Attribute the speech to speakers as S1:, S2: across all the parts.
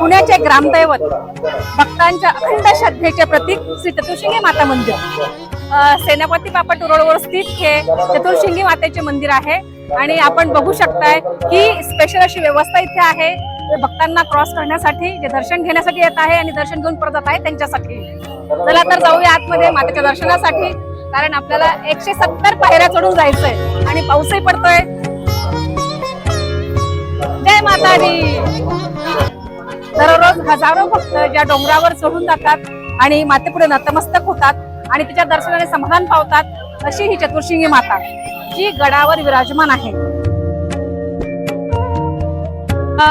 S1: पुण्याचे ग्रामदैवत भक्तांच्या अखंड श्रद्धेचे प्रतीक श्री चतुर्शिंगी माता मंदिर. सेनापती बापा रोडवर स्थित हे चतुर्शिंगी मातेचे मंदिर आहे. आणि आपण बघू शकताय की स्पेशल अशी व्यवस्था इथे आहे. भक्तांना क्रॉस करण्यासाठी जे दर्शन घेण्यासाठी येत आहे आणि दर्शन घेऊन परत जात आहे त्यांच्यासाठी. चला तर जाऊया आतमध्ये मातेच्या दर्शनासाठी. कारण आपल्याला एकशे सत्तर पायऱ्या चढून जायचंय आणि पाऊसही पडतोय. जय माता दररोज हजारो भक्त ज्या डोंगरावर चढून जातात आणि मातेपुढे नतमस्तक होतात आणि तिच्या दर्शनाने समाधान पावतात अशी ही चतुर्शिंगी माता जी गडावर विराजमान आहे.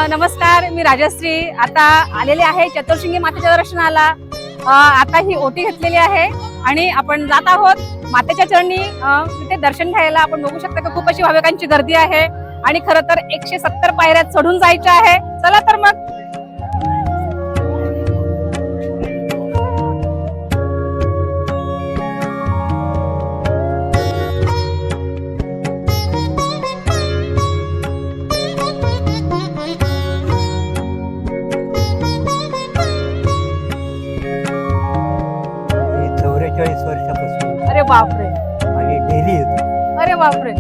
S1: नमस्कार मी राजश्री. आता आलेले आहे चतुर्शिंगी मातेच्या दर्शनाला. आता ही ओटी घेतलेली आहे आणि आपण जात आहोत मातेच्या चरणी. तिथे दर्शन घ्यायला आपण बघू शकता की खूप अशी भाविकांची गर्दी आहे आणि खरं तर एकशे सत्तर पायऱ्या चढून जायच्या आहे. चला तर मग. बापरे.
S2: आणि डेली येतो
S1: अरे बापरे.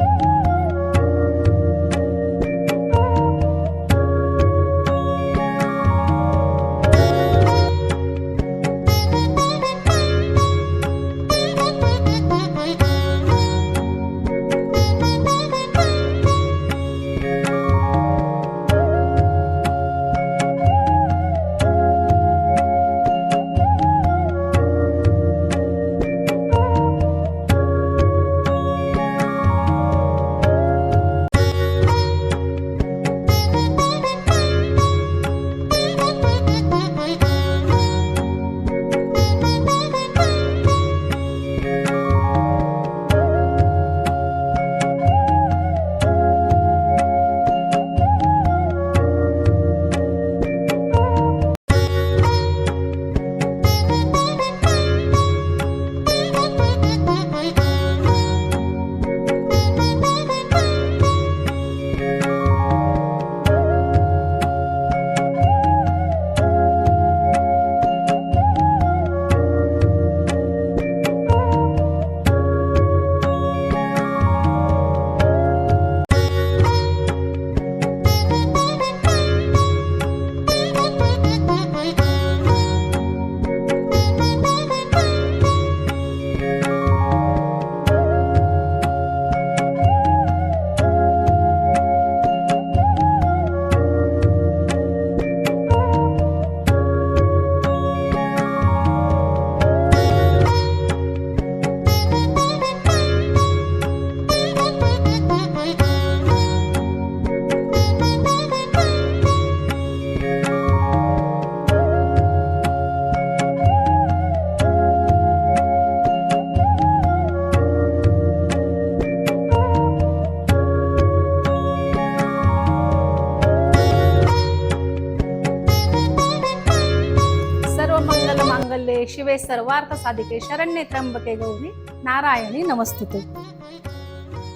S1: सर्वार्थ साधिके शरण्ये त्र्यंबके गौरी नारायणी नमस्तुते.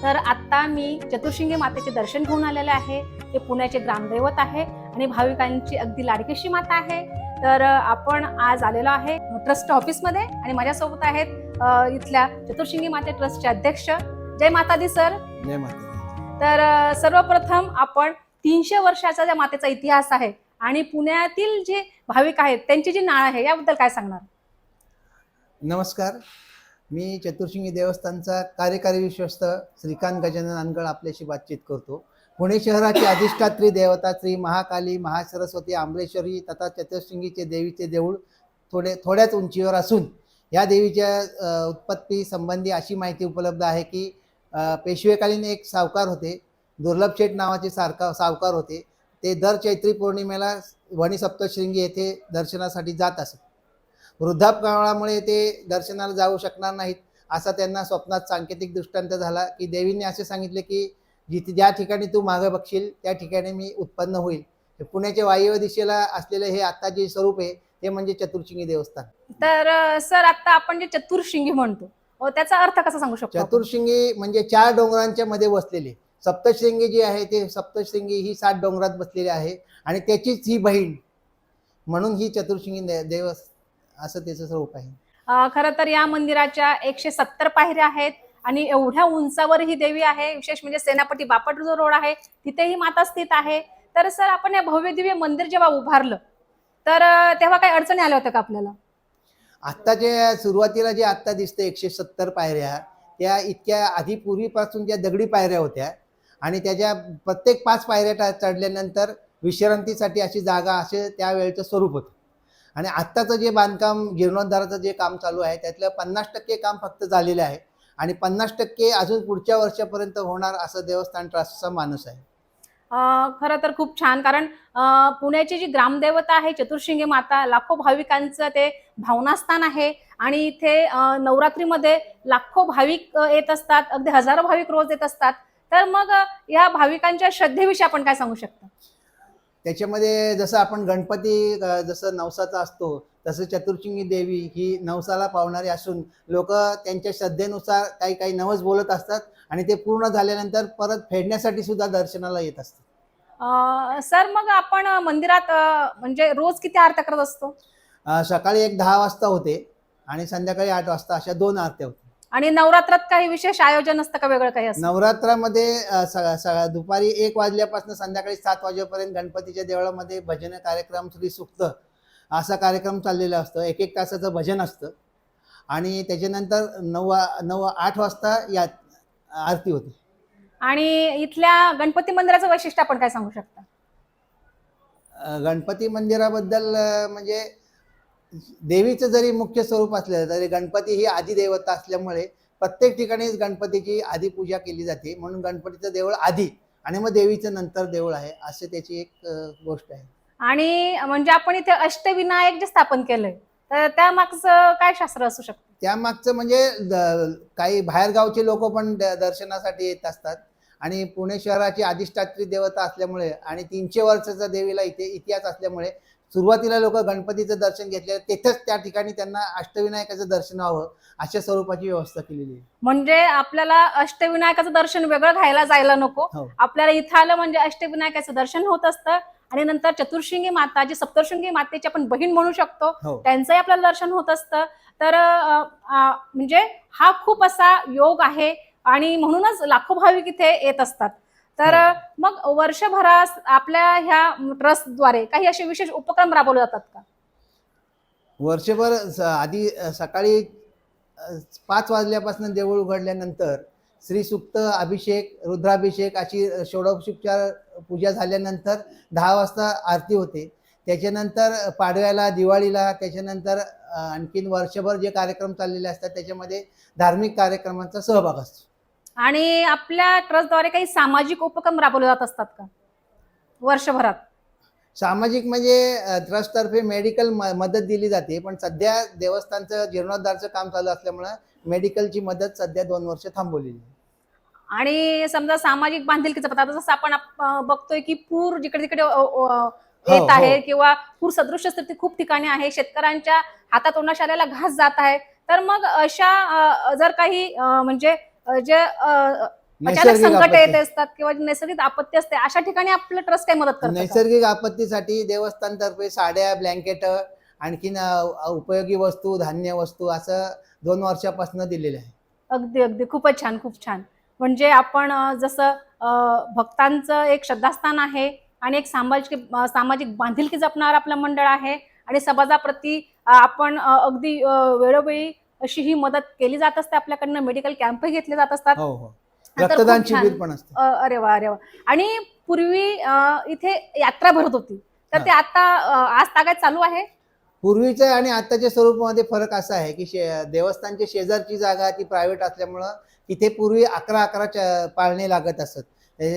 S1: तर आता मी चतुर्शिंगी मातेचे दर्शन घेऊन आलेले आहे. ते पुण्याचे ग्रामदैवत आहे आणि भाविकांची अगदी लाडकीशी माता आहे. तर आपण आज आलेलो आहे ट्रस्ट ऑफिसमध्ये आणि माझ्यासोबत आहेत इथल्या चतुर्शिंगी माते ट्रस्टचे अध्यक्ष. जय माता दी सर.
S3: जय माता
S1: तर सर्वप्रथम आपण तीनशे वर्षाचा ज्या मातेचा इतिहास आहे आणि पुण्यातील जे भाविक आहेत त्यांची जी नाळ आहे याबद्दल काय सांगणार?
S3: नमस्कार. मी चतुर्शिंगी देवस्थानचा कार्यकारी विश्वस्त श्रीकांत गजानन अनगळ आपल्याशी बातचीत करतो. पुणे शहराची अधिष्ठात्री देवता श्री महाकाली महासरस्वती आंबलेश्वरी तथा चतुर्शिंगीचे देवीचे देऊळ थोडे थोड्याच उंचीवर असून या देवीच्या उत्पत्ती संबंधी अशी माहिती उपलब्ध आहे की पेशवेकालीन एक सावकार होते. दुर्लभ शेठ नावाचे सारका सावकार होते. ते दर चैत्री पौर्णिमेला वणी सप्तशृंगी येथे दर्शनासाठी जात असत. वृद्धापकाळामुळे ते दर्शनाला जाऊ शकणार नाहीत असा त्यांना स्वप्नात सांकेतिक दृष्टांत झाला की देवीने असे सांगितले की जिथे ज्या ठिकाणी तू मागे बघशील त्या ठिकाणी मी उत्पन्न होईल. पुण्याच्या वायव्य दिशेला असलेले हे आता जे स्वरूप आहे ते म्हणजे चतुर्शिंगी देवस्थान.
S1: तर सर आता आपण जे चतुर्शिंगी म्हणतो त्याचा अर्थ कसा सांगू शकतो?
S3: चतुर्शिंगी म्हणजे चार डोंगरांच्या मध्ये बसलेले. सप्तशृंगी जी आहे ते सप्तशृंगी ही सात डोंगरात बसलेली आहे आणि त्याचीच ही बहीण म्हणून ही चतुर्शिंगी दे- देव असं त्याचं स्वरूप आहे.
S1: खरं तर या मंदिराच्या एकशे सत्तर पायऱ्या आहेत आणि एवढ्या उंचावर ही देवी आहे. विशेष म्हणजे सेनापती बापट जो रोड आहे. तिथेही माता स्थित आहे. तर सर आपण हे भव्य दिव्य मंदिर जेव्हा उभारलं तर तेव्हा काही अडचणी आल्या होत्या का आपल्याला?
S3: आत्ता जे सुरुवातीला जे आत्ता दिसते एकशे सत्तर पायऱ्या त्या इतक्या आधी पूर्वीपासून ज्या दगडी पायऱ्या होत्या आणि त्याच्या प्रत्येक पाच पायऱ्या चढल्यानंतर विश्रांतीसाठी अशी जागा असे त्यावेळेचं स्वरूप होतं. आणि आत्ताचं जे बांधकाम जीर्णोद्धाराचं जे काम चालू आहे त्यातलं पन्नास टक्के काम फक्त झालेलं आहे. आणि पन्नास टक्के अजून पुढच्या वर्षापर्यंत होणार असं देवस्थान ट्रस्टचा मानस आहे.
S1: खरं तर खूप छान. कारण पुण्याची जी ग्रामदेवता आहे चतुर्शिंगी माता लाखो भाविकांचं ते भावनास्थान आहे. आणि इथे नवरात्रीमध्ये लाखो भाविक येत असतात. अगदी हजारो भाविक रोज येत असतात. तर मग या भाविकांच्या श्रद्धेविषयी आपण काय सांगू शकतो?
S3: त्याच्यामध्ये जसं आपण गणपती जसं नवसाचा असतो तसं चतुर्शिंगी देवी ही नवसाला पावणारी असून लोक त्यांच्या श्रद्धेनुसार काही काही नवस बोलत असतात आणि ते पूर्ण झाल्यानंतर परत फेडण्यासाठी सुद्धा दर्शनाला येत असतात.
S1: सर मग आपण मंदिरात म्हणजे रोज किती आरत्या करत असतो?
S3: सकाळी एक दहा वाजता होते आणि संध्याकाळी आठ वाजता अशा दोन आरत्या होत्या
S1: आणि नवरात्रात काही विशेष आयोजन असतं का वेगळं काही असतं?
S3: नवरात्रामध्ये अ, स- स- दुपारी एक वाजल्यापासून संध्याकाळी सात वाजेपर्यंत गणपतीच्या देवळामध्ये भजन कार्यक्रम श्री सुक्त असा कार्यक्रम चाललेला असतो. एक एक तासाचं भजन असतं. आणि त्याच्यानंतर नऊ नऊ आठ वाजता या आरती होते.
S1: आणि इथल्या गणपती मंदिराचं वैशिष्ट्य आपण काय सांगू शकता?
S3: गणपती मंदिराबद्दल म्हणजे देवीचं जरी मुख्य स्वरूप असलं तरी गणपती ही आदी देवता असल्यामुळे प्रत्येक ठिकाणीच गणपतीची आधी पूजा केली जाते. म्हणून गणपतीचं देऊळ आधी आणि मग देवीचं नंतर देऊळ आहे असे त्याची एक गोष्ट आहे.
S1: आणि म्हणजे आपण इथे अष्टविनायक जे स्थापन केलंय तर त्या मागचं काय शास्त्र असू शकतं?
S3: त्यामागचं म्हणजे काही बाहेरगावचे लोक पण दर्शनासाठी येत असतात. आणि पुणे शहराची अधिष्ठात्री देवता असल्यामुळे आणि तीनशे वर्षाचा देवीला इथे इतिहास असल्यामुळे सुरुवातीला लोक गणपतीचं दर्शन घेतले तिथेच त्या ठिकाणी त्यांना अष्टविनायकाचं दर्शन व्हावं अशा स्वरूपाची व्यवस्था केलेली आहे.
S1: म्हणजे आपल्याला अष्टविनायकाचं दर्शन वेगळं घ्यायला जायला नको.
S3: हो.
S1: आपल्याला इथं आलं म्हणजे अष्टविनायकाचं दर्शन होत असतं आणि नंतर चतुर्शिंगी माता जी सप्तशृंगी मातेची आपण बहीण म्हणू शकतो.
S3: हो.
S1: त्यांचंही आपल्याला दर्शन होत असतं. तर म्हणजे हा खूप असा योग आहे आणि म्हणूनच लाखो भाविक इथे येत असतात. तर अ, मग वर्षभरात आपल्या ह्या ट्रस्टद्वारे काही असे विशेष उपक्रम राबवले जातात का?
S3: वर्षभर आधी सकाळी पाच वाजल्यापासून देऊळ उघडल्यानंतर श्री सुक्त अभिषेक रुद्राभिषेक अशी षोडोपचार पूजा झाल्यानंतर दहा वाजता आरती होते. त्याच्यानंतर पाडव्याला दिवाळीला त्याच्यानंतर आणखीन वर्षभर जे कार्यक्रम चाललेले असतात त्याच्यामध्ये धार्मिक कार्यक्रमांचा सहभाग असतो.
S1: आणि आपल्या ट्रस्टद्वारे काही सामाजिक उपक्रम राबवले जात असतात का? वर्षभरात.
S3: सामाजिक म्हणजे ट्रस्टतर्फे मेडिकल मदत दिली जाते पण सध्या देवस्थानचं जीर्णोद्धारचं काम चालू असल्यामुळं मेडिकलची मदत सध्या दोन वर्ष थांबवलेली आहे.
S1: आणि समजा सामाजिक बांधिलकीचं पत्र जसं आपण बघतोय की पूर जिकडे तिकडे अ, येत
S3: हो.
S1: आहे किंवा पूर सदृश्य स्थिती खूप ठिकाणी आहे शेतकऱ्यांच्या हातात आल्याला घास जात आहे तर मग अशा जर काही म्हणजे जे अचानक संकट येत. असतात किंवा नैसर्गिक आपत्ती असते अशा ठिकाणी आपलं ट्रस्ट काही मदत करतं?
S3: नैसर्गिक आपत्तीसाठी देवस्थानतर्फे साड्या ब्लँकेट आणखीन उपयोगी वस्तू धान्य वस्तू असं दोन वर्षापासून दिलेले आहे
S1: अगदी अगदी खूपच छान खूप छान म्हणजे आपण जसं भक्तांचं एक श्रद्धास्थान आहे आणि एक सामाजिक सामाजिक बांधिलकी जपणार आपलं मंडळ आहे आणि समाजाप्रती आपण अगदी वेळोवेळी अशी ही मदत केली जात असते आपल्याकडनं मेडिकल कॅम्पही घेतले जात असतात.
S3: हो हो. रक्तदान. शिबिर पण असतं.
S1: अरे वा अरे वा. आणि पूर्वी इथे यात्रा भरत होती. तर ते आता आज तागायत चालू आहे?
S3: पूर्वीच्या आणि आताच्या स्वरूपामध्ये फरक असा आहे की शे देवस्थानच्या शेजारची जागा ती प्रायव्हेट असल्यामुळं तिथे पूर्वी अकरा अकरा पाळणे लागत असत.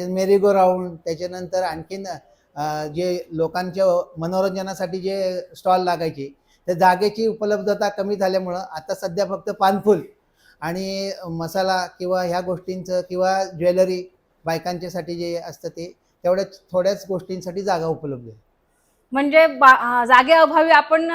S3: मेरी गो राऊंड त्याच्यानंतर आणखीन जे लोकांच्या मनोरंजनासाठी जे स्टॉल लागायचे त्या जागेची उपलब्धता कमी झाल्यामुळं आता सध्या फक्त पानफुल आणि मसाला किंवा ह्या गोष्टींचं किंवा ज्वेलरी बायकांच्यासाठी जे असतं ते तेवढ्याच थोड्याच गोष्टींसाठी जागा उपलब्ध आहे.
S1: म्हणजे बा- अं, जागेअभावी आपण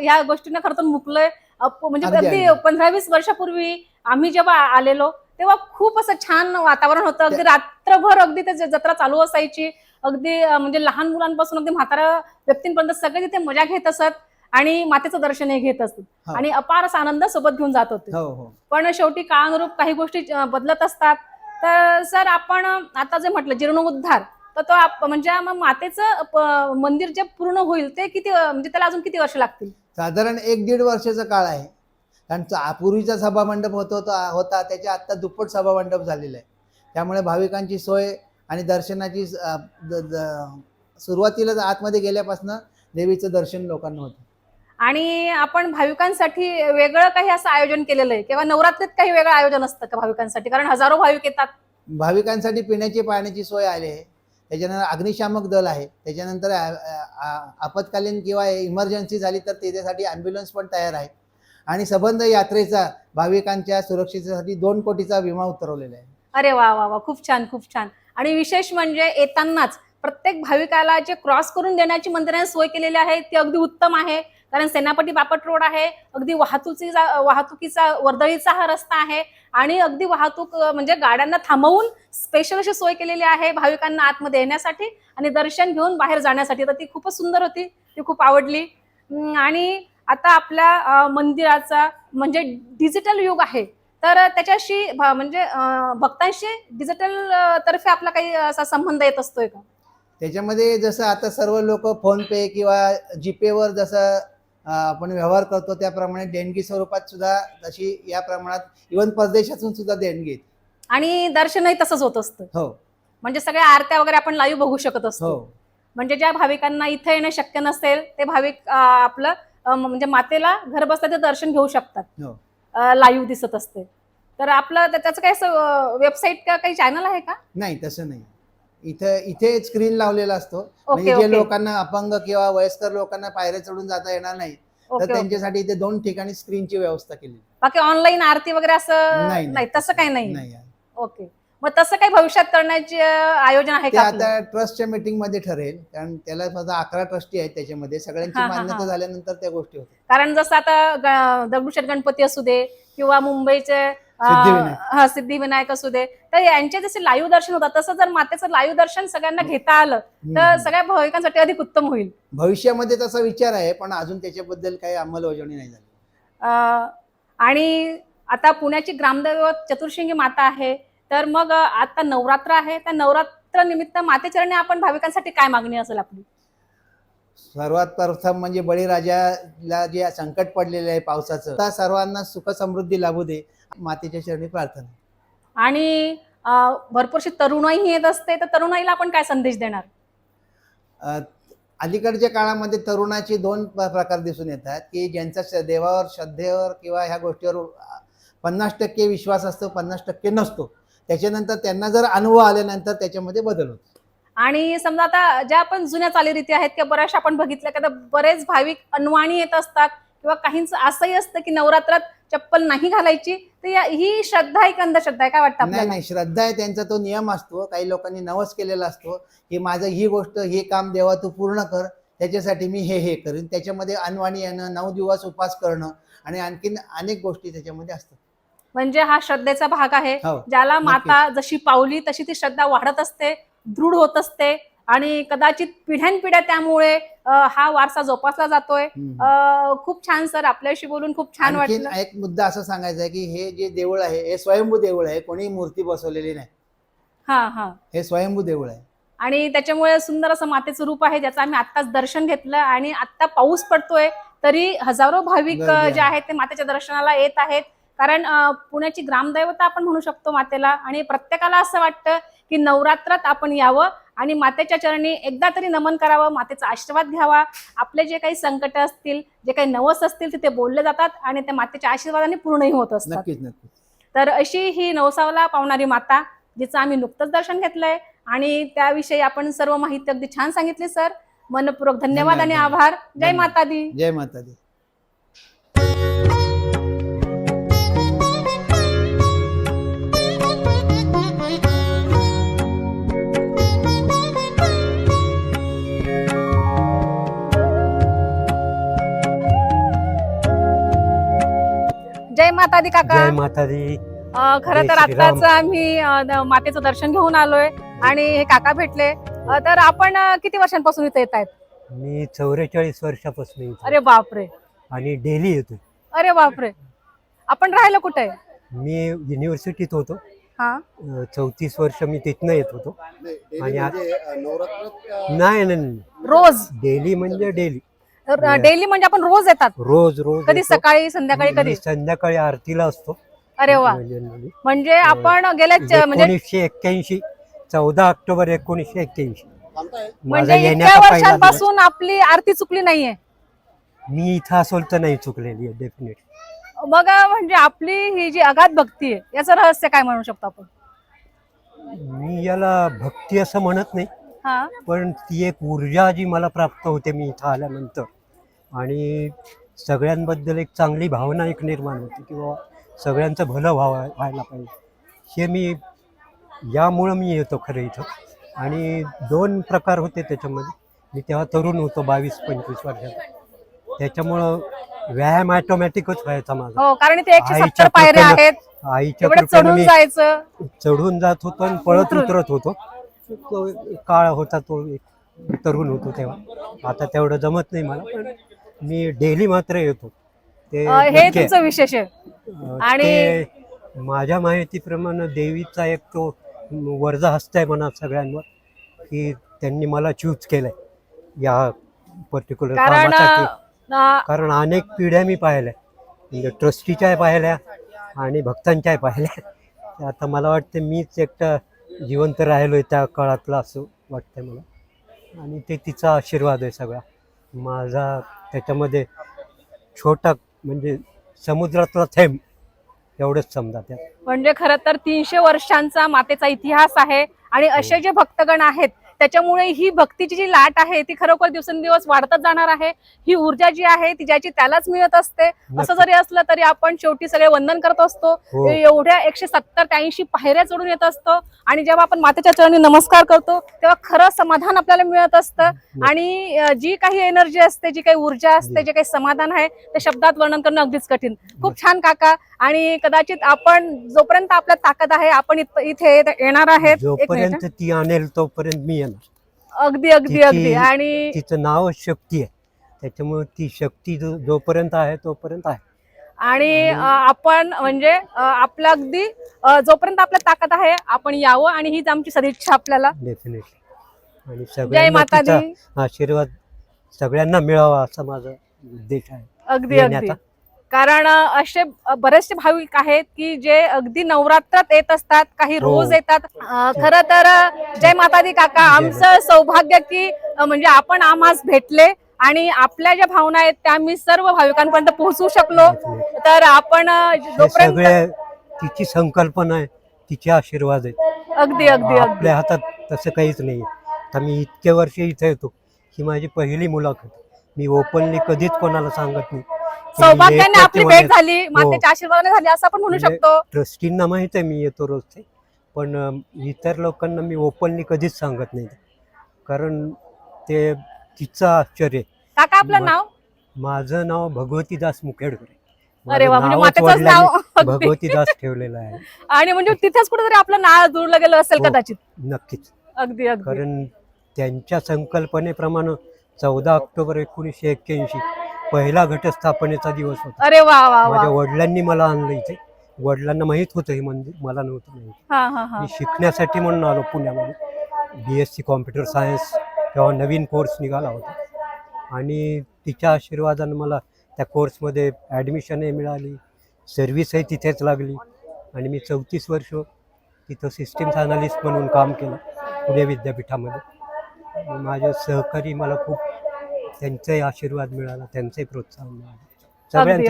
S1: ह्या गोष्टींना खरं तर मुकलोय. म्हणजे
S3: अगदी.
S1: पंधरा वीस वर्षापूर्वी आम्ही जेव्हा आलेलो तेव्हा खूप असं छान वातावरण होतं. अगदी रात्रभर अगदी ते जत्रा चालू असायची. अगदी म्हणजे लहान मुलांपासून अगदी म्हातारा व्यक्तींपर्यंत सगळे तिथे मजा घेत असत आणि मातेचं दर्शनही घेत असत
S3: हो.
S1: आणि अपार असा आनंद सोबत घेऊन जात होते.
S3: हो हो.
S1: पण शेवटी काळानुरूप काही गोष्टी बदलत असतात. तर सर आपण आता जे म्हटलं जीर्णोद्धार तर तो आप- म्हणजे मग मातेचं मंदिर जे पूर्ण होईल ते किती म्हणजे त्याला अजून किती वर्ष लागतील?
S3: साधारण एक दीड वर्षाचा काळ आहे. कारण पूर्वीचा सभामंडप होतो तो होता त्याच्या आत्ता दुप्पट सभामंडप झालेला आहे. त्यामुळे भाविकांची सोय आणि दर्शनाची सुरुवातीला आतमध्ये गेल्यापासून देवीचं दर्शन लोकांना होतं.
S1: आणि आपण भाविकांसाठी वेगळं काही असं आयोजन केलेलं आहे किंवा नवरात्रीत काही वेगळं आयोजन असतं का भाविकांसाठी? कारण हजारो भाविक येतात.
S3: भाविकांसाठी पिण्याची पाण्याची सोय आली आहे. त्याच्यानंतर अग्निशामक दल आहे. त्याच्यानंतर आपत्कालीन किंवा इमर्जन्सी झाली तर त्याच्यासाठी ॲम्ब्युलन्स पण तयार आहे. आणि सबंध यात्रेचा भाविकांच्या सुरक्षेसाठी दोन कोटीचा विमा उतरवलेला आहे.
S1: अरे वा वा वा. खूप छान खूप छान. आणि विशेष म्हणजे येतानाच प्रत्येक भाविकाला जे क्रॉस करून देण्याची मंदिराने सोय केलेली आहे ती अगदी उत्तम आहे. कारण सेनापती बापट रोड आहे अगदी वाहतुकीचा वाहतुकीचा वर्दळीचा हा रस्ता आहे आणि अगदी वाहतूक म्हणजे गाड्यांना थांबवून स्पेशल अशी सोय केलेली आहे भाविकांना आतमध्ये येण्यासाठी आणि दर्शन घेऊन बाहेर जाण्यासाठी. तर ती खूपच सुंदर होती ती खूप आवडली. आणि आता आपल्या मंदिराचा म्हणजे डिजिटल युग आहे तर त्याच्याशी म्हणजे भक्तांशी डिजिटल तर्फे आपला काही असा संबंध येत असतोय का?
S3: त्याच्यामध्ये जसं आता सर्व लोक फोन पे किंवा जीपेवर जसं आपण व्यवहार करतो त्याप्रमाणे देणगी स्वरूपात सुद्धा तशी या प्रमाणात इवन परदेशातून सुद्धा देणगी येते.
S1: आणि दर्शनही तसंच होत असतं.
S3: हो.
S1: म्हणजे सगळ्या आरत्या वगैरे आपण लाईव्ह बघू शकत असतो.
S3: हो.
S1: म्हणजे ज्या भाविकांना इथे येणं शक्य नसेल ते भाविक अं, आपलं अं, म्हणजे मातेला घर बसल्या ते दर्शन घेऊ शकतात.
S3: हो.
S1: लाईव्ह दिसत असते. तर आपलं त्या- त्याचं काही वेबसाईट का काही चॅनल आहे का?
S3: नाही तसं नाही. इथं इथे स्क्रीन लावलेला असतो म्हणजे जे लोकांना अपंग किंवा वयस्कर लोकांना पायऱ्या चढून जाता येणार नाही तर. त्यांच्यासाठी इथे दोन ठिकाणी स्क्रीनची व्यवस्था केली
S1: बाकी ऑनलाईन आरती वगैरे असं
S3: नाही.
S1: तसं काही नाही. ओके मग तसं काही भविष्यात करण्याचे आयोजन आहे का?
S3: आता ट्रस्टच्या मीटिंगमध्ये ठरेल कारण त्याला फक्त अकरा ट्रस्टी आहेत त्याच्यामध्ये सगळ्यांची मान्यता. झाल्यानंतर त्या गोष्टी होतात
S1: कारण जसं आता दगडूशेठ गणपती असू दे किंवा मुंबईचे
S3: सिद्धिविनायक.
S1: हा सिद्धिविनायक असू दे. तर यांचे जसे लाईव्ह दर्शन होतात तसं जर मातेचं लाईव्ह दर्शन सगळ्यांना घेता आलं तर. सगळ्या भाविकांसाठी अधिक उत्तम होईल.
S3: भविष्यामध्ये तसा विचार आहे पण अजून त्याच्याबद्दल काही अंमलबजावणी नाही झाली.
S1: आणि आता पुण्याची ग्रामदैवत चतुर्शिंगी माता आहे तर मग आता नवरात्र आहे त्या नवरात्र निमित्त मातेचरणी आपण भाविकांसाठी काय मागणी असेल आपली?
S3: सर्वात प्रथम म्हणजे बळीराजाला जे संकट पडलेलं आहे पावसाचं त्या सर्वांना सुख समृद्धी लाभू दे. मातेच्या चरणी प्रार्थना.
S1: आणि भरपूरशी तरुणाई येत असते तर तरुणाईला आपण काय संदेश देणार?
S3: अलीकडच्या काळामध्ये तरुणाची दोन प्रकार दिसून येतात की ज्यांचा देवावर श्रद्धेवर किंवा ह्या गोष्टीवर पन्नास टक्के विश्वास असतो पन्नास टक्के नसतो. त्याच्यानंतर त्यांना जर अनुभव आल्यानंतर त्याच्यामध्ये बदल होतो.
S1: आणि समजा आता ज्या आपण जुन्या चालीरीती आहेत किंवा बऱ्याचशा आपण बघितल्या की आता बरेच भाविक अनवाणी येत असतात किंवा काहींचं असंही असतं की नवरात्रात चप्पल नाही घालायची तर या- ही श्रद्धा आहे की अंधश्रद्धा आहे? काय वाटतं
S3: नाही
S1: आपल्याला?
S3: नाही श्रद्धा आहे त्यांचा तो नियम असतो. काही लोकांनी नवस केलेला असतो की माझं ही गोष्ट हे काम देवा तू पूर्ण कर. त्याच्यासाठी मी हे हे करीन. त्याच्यामध्ये अनवाणी येणं नऊ दिवस उपास करणं आणि आणखीन अनेक गोष्टी त्याच्यामध्ये असतात.
S1: म्हणजे हा श्रद्धेचा भाग आहे.
S3: हो
S1: ज्याला माता जशी पावली तशी ती श्रद्धा वाढत असते. दृढ होत असते आणि कदाचित पिढ्यानपिढ्या त्यामुळे हा वारसा जोपासला जातोय. खूप छान सर. आपल्याशी बोलून खूप छान वाटलं.
S3: एक मुद्दा असं सांगायचा आहे की हे जे देऊळ आहे हे स्वयंभू देऊळ आहे. कोणी मूर्ती बसवलेली नाही.
S1: हा हा.
S3: हे स्वयंभू देऊळ आहे.
S1: आणि त्याच्यामुळे सुंदर असं मातेचं रूप आहे ज्याचं आम्ही आत्ताच दर्शन घेतलं आणि आत्ता पाऊस पडतोय तरी हजारो भाविक. जे आहेत ते मातेच्या दर्शनाला येत आहेत. कारण पुण्याची ग्रामदैवता आपण म्हणू शकतो मातेला. आणि प्रत्येकाला असं वाटतं की नवरात्रात आपण यावं आणि मातेच्या चरणी एकदा तरी नमन करावं मातेचा आशीर्वाद घ्यावा. आपले जे काही संकट असतील जे काही नवस असतील तिथे बोलले जातात आणि त्या मातेच्या आशीर्वादाने पूर्णही होत असतात. तर अशी ही नवसावला पावणारी माता जिचं आम्ही नुकतंच दर्शन घेतलंय. आणि त्याविषयी आपण सर्व माहिती अगदी छान सांगितली सर. मनपूर्वक धन्यवाद आणि. आभार. जय. माता दी
S3: जय माता दी
S1: माता दी काका.
S2: जय माता दी
S1: अं, खरं
S2: जय
S1: तर
S2: श्रीराम.
S1: आत्ताच आम्ही अं, द- मातेचं दर्शन घेऊन आलोय आणि हे काका भेटले. अ, तर आपण अ, किती वर्षांपासून इथे येत आहेत?
S2: मी चौवेचाळीस वर्षापासून
S1: अरे बापरे.
S2: आणि डेली येतो
S1: अरे बापरे. आपण राहिलो कुठे
S2: मी युनिव्हर्सिटीत होतो.
S1: हा.
S2: चौतीस वर्ष मी तिथनं येत होतो. आणि आ-
S4: म्हणजे
S2: नाही नाही.
S1: रोज?
S2: डेली म्हणजे डेली.
S1: डेली म्हणजे आपण रोज येतात.
S2: रोज रोज
S1: कधी
S2: येतो.
S1: सकाळी संध्याकाळी
S2: मी
S1: कधी?
S2: संध्याकाळी आरतीला असतो.
S1: अरे वा.
S2: म्हणजे- म्हणजे
S1: म्हणजे आपण गेल्या च- म्हणजे
S2: एकोणीसशे एक्क्याऐंशी चौदा ऑक्टोबर एकोणीसशे एक्क्याऐंशी.
S1: म्हणजे
S2: माझा
S1: इतक्या
S2: येण्याचा पहिला दिवस.
S1: वर्षांपासून आपली आरती चुकली नाहीये.
S2: मी इथं असेल तर नाही चुकलेली आहे डेफिनेट
S1: मग म्हणजे आपली ही जी अगाध भक्ती आहे याचं रहस्य काय म्हणू शकतो आपण?
S2: मी याला भक्ती असं म्हणत नाही.
S1: हा.
S2: पण ती एक ऊर्जा जी मला प्राप्त होते मी इथं आल्यानंतर. आणि सगळ्यांबद्दल एक चांगली भावना एक निर्माण होते किंवा सगळ्यांचं भलं व्हावं व्हायला पाहिजे. हे मी यामुळं मी येतो खरं इथं. आणि दोन प्रकार होते त्याच्यामध्ये. मी तेव्हा तरुण होतो बावीस पंचवीस वर्षाचा त्याच्यामुळं व्यायाम ऑटोमॅटिकच व्हायचा माझा.
S1: हो कारण इथे एकशे
S2: आईच्या
S1: सत्तर पायऱ्या
S2: कृपेनं-
S1: आहेत.
S2: आईच्या
S1: एवढं
S2: कृपेनं
S1: चढून
S2: मी
S1: जायचं.
S2: चढून जात होतो आणि पळत. उतरत होतो. तो काळ होता तो एक तरुण होतो तेव्हा. आता तेवढं जमत नाही मला पण मी डेली मात्र येतो. ते
S1: अ, हे
S2: नक्की आहे.
S1: तुमचं विशेष आहे.
S2: अ,
S1: आणि-
S2: ते माझ्या माहितीप्रमाणे देवीचा एक तो वरजा हस्त आहे म्हणा सगळ्यांवर की त्यांनी मला चूज केलंय या पर्टिक्युलर
S1: कारण
S2: कामासाठी.
S1: अ,
S2: कारण अनेक पिढ्या मी पाहिल्या. म्हणजे ट्रस्टीच्या पाहिल्या आणि भक्तांच्या पाहिल्या. तर आता मला वाटतं मीच एकटा जिवंत राहिलोय त्या काळातला असं वाटतंय मला. आणि ते तिचा आशीर्वाद आहे सगळा. माझा त्याच्यामध्ये छोटा म्हणजे समुद्रातला थेंब एवढंच समजा त्यात.
S1: म्हणजे खरं तर तीनशे वर्षांचा मातेचा इतिहास आहे आणि असे जे भक्तगण आहेत त्याच्यामुळे ही भक्तीची जी लाट आहे ती खरोखर दिवसेंदिवस वाढतच जाणार आहे. ही ऊर्जा जी आहे ती ज्याची त्यालाच मिळत असते. असं. जरी असलं तरी आपण शेवटी सगळे वंदन करत असतो.
S2: हो.
S1: एवढ्या एकशे सत्तर ते ऐंशी पायऱ्या चढून येत असतो. आणि जेव्हा आपण मातेच्या चरणी नमस्कार करतो तेव्हा खरं समाधान आपल्याला मिळत असतं. आणि जी काही एनर्जी असते जी काही ऊर्जा असते
S2: जी.
S1: काही समाधान आहे ते शब्दात वर्णन करणं अगदीच कठीण. खूप छान काका. आणि कदाचित आपण जोपर्यंत आपल्यात ताकद आहे आपण इथे येणार आहेत.
S2: ती आणेल तोपर्यंत मी येणार.
S1: अगदी अगदी
S2: तिची-
S1: अगदी. आणि
S2: तिचं नावच शक्ती आहे. त्याच्यामुळे ती शक्ती जो जोपर्यंत आहे तोपर्यंत आहे.
S1: आणि अं, आपण म्हणजे अं, आपलं अगदी अं, जोपर्यंत आपल्यात ताकद आहे आपण यावं आणि हीच आमची सदिच्छा आपल्याला.
S2: डेफिनेटली आणि
S1: जय
S2: सगळ्यांना
S1: माता
S2: तिचा
S1: दी
S2: आशीर्वाद सगळ्यांना मिळावा असा माझा उद्देश आहे.
S1: अगदी अगदी.
S2: येण्याचा.
S1: कारण असे बरेचसे भाविक आहेत की जे अगदी नवरात्रात येत असतात काही
S2: हो.
S1: रोज येतात. अं, खरं तर जय माता दी काका आमचं सौभाग्य की म्हणजे आपण आम्हास भेटले आणि आपल्या ज्या भावना आहेत त्या मी सर्व भाविकांपर्यंत पोहोचू शकलो. तर आपण
S2: हे
S1: जोपर्यंत
S2: तिची संकल्पना आहे तिचे आशीर्वाद आहेत.
S1: अगदी अगदी
S2: आपल्या हातात तसं काहीच नाही आता मी इतके वर्ष इथे येतो ही माझी पहिली मुलाखत. मी ओपनली कधीच कोणाला सांगत नाही.
S1: सौभाग्याने
S2: एक
S1: आपली भेट झाली मातेच्या आशीर्वादाने झाली असं आपण म्हणू
S2: म्हणजे
S1: शकतो.
S2: ट्रस्टींना माहीत आहे मी येतो रोज ते. पण इतर लोकांना मी ओपनली कधीच सांगत नाही. कारण ते तिचं आश्चर्य.
S1: काका आपलं नाव?
S2: माझं नाव भगवतीदास मुखेडकर आहे.
S1: अरे वा म्हणजे मातेचंच नाव. अगदी.
S2: भगवतीदास ठेवलेलं आहे.
S1: आणि म्हणजे तिथेच कुठेतरी आपलं नाव जुळलं गेलं असेल
S2: हो.
S1: कदाचित.
S2: नक्कीच.
S1: अगदी अगदी.
S2: कारण त्यांच्या संकल्पनेप्रमाणे चौदा ऑक्टोबर एकोणीसशे एक्क्याऐंशी पहिला घटस्थापनेचा दिवस होता.
S1: अरे वा वा वा.
S2: माझ्या वडिलांनी मला आणलं इथे. वडिलांना माहीत होतं हे मंदिर मला नव्हतं माहीत.
S1: हा हा हा.
S2: मी शिकण्यासाठी म्हणून आलो पुण्यामध्ये. B S C computer science तेव्हा नवीन कोर्स निघाला होता. आणि तिच्या आशीर्वादानं मला त्या कोर्समध्ये ॲडमिशनही मिळाली. सर्व्हिसही तिथेच लागली. आणि मी चौतीस वर्ष तिथं सिस्टीम्स अनालिस्ट म्हणून काम केलं पुणे विद्यापीठामध्ये. माझे सहकारी मला खूप त्यांचाही आशीर्वाद मिळाला त्यांचंही प्रोत्साहन मिळालं.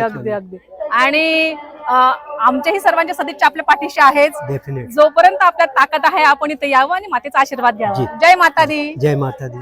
S1: अगदी अगदी आणि अं, आमच्याही सर्वांच्या सदिच्छा आपल्या पाठीशी आहेच
S2: डेफिनेट
S1: जोपर्यंत आपल्यात ताकद आहे आपण इथे यावं आणि मातेचा आशीर्वाद घ्यावा.
S2: जी.
S1: जय माता दी
S2: जय माता दी